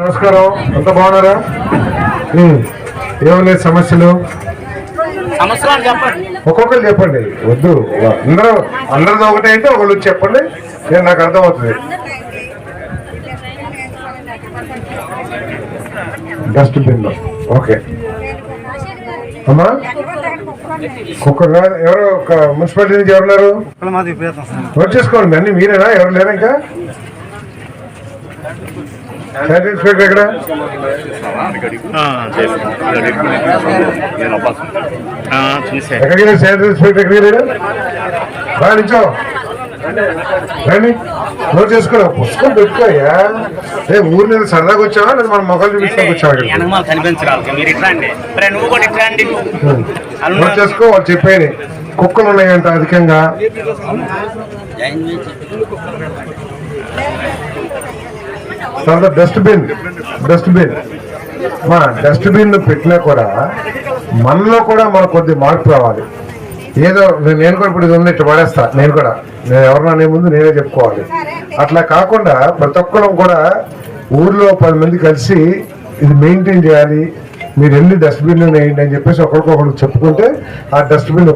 నమస్కారం. అంత బాగున్నారా? ఉమ్. ఏమున్నాయి సమస్యలు? ఒక్కొక్కరు చెప్పండి. వద్దు. అందరూ అందరిది ఒకటి అయితే ఒకళ్ళు చెప్పండి. నేను నాకు అర్థమవుతుంది. Dustbin okay. అమ్మా? కుక్కర్ ఎవరు ఒక మున్సిపాలిటీ నుంచి ఎవరున్నారు? మాది ఉపయోగం సార్ నోట్ చేసుకోండి అన్ని మీరేనా? ఎవరు లేరా ఇంకా? ఇన్స్పెక్టర్ ఎక్కడ? చూసా ఎక్కడికి ఇన్స్పెక్టర్ ఎక్కడికి లేడా రా నించో రండి. నోట్ చేసుకో పుస్తకం పెట్టుకోయా ఏ ఊరి మీద సరదాగా వచ్చావా? లేదా మన మొక్కలు చూపిస్తానికి వచ్చావా. నోట్ చేసుకో వాళ్ళు చెప్పేది. కుక్కలు ఉన్నాయంట అధికంగా. తర్వాత డస్ట్బిన్ డస్ట్బిన్. మా డస్ట్బిన్ పెట్టినా కూడా మనలో కూడా మన కొద్ది మార్పు రావాలి. ఏదో నేను కూడా ఇప్పుడు ఇది ఉంది ఇట్లా పడేస్తా. నేను కూడా. నేను ఎవరన్నా అనే ముందు నేనే చెప్పుకోవాలి. అట్లా కాకుండా ప్రతి ఒక్కరం కూడా ఊర్లో పది మంది కలిసి ఇది మెయింటైన్ చేయాలి. మీరు ఎన్ని డస్ట్బిన్లు వేయండి అని చెప్పేసి ఒకరికొకరు చెప్పుకుంటే ఆ డస్ట్బిన్